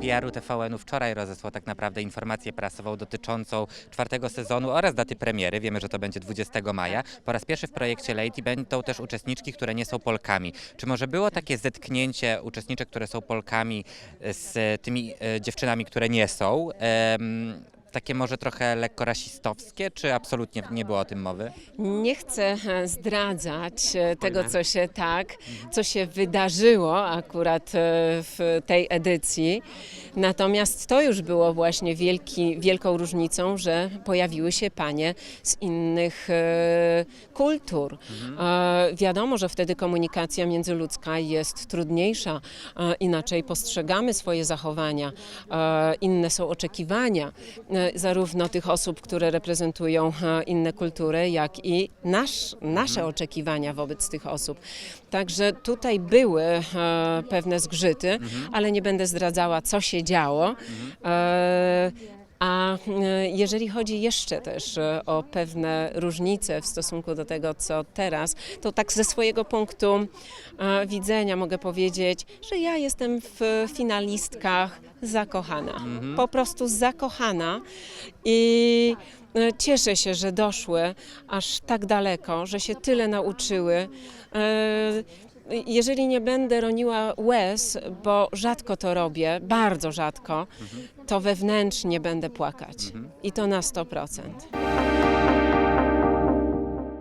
PR-u TVN-u wczoraj rozesłał tak naprawdę informację prasową dotyczącą czwartego sezonu oraz daty premiery. Wiemy, że to będzie 20 maja. Po raz pierwszy w projekcie Lady będą też uczestniczki, które nie są Polkami. Czy może było takie zetknięcie uczestniczek, które są Polkami z tymi e, dziewczynami, które nie są? Takie może trochę lekko rasistowskie, czy absolutnie nie było o tym mowy? Nie chcę e, zdradzać e, tego, co się tak, co się wydarzyło akurat e, w tej edycji. Natomiast to już było właśnie wielki, wielką różnicą, że pojawiły się panie z innych kultur. E, wiadomo, że wtedy komunikacja międzyludzka jest trudniejsza, inaczej postrzegamy swoje zachowania, inne są oczekiwania zarówno tych osób, które reprezentują e, inne kultury, jak i nasz, nasze oczekiwania wobec tych osób. Także tutaj były e, pewne zgrzyty, ale nie będę zdradzała, co się działo. A e, jeżeli chodzi jeszcze też e, o pewne różnice w stosunku do tego, co teraz, to tak ze swojego punktu e, widzenia mogę powiedzieć, że ja jestem w finalistkach zakochana. Po prostu zakochana i cieszę się, że doszły aż tak daleko, że się tyle nauczyły. Jeżeli nie będę roniła łez, bo rzadko to robię, bardzo rzadko, to wewnętrznie będę płakać. I to na 100%.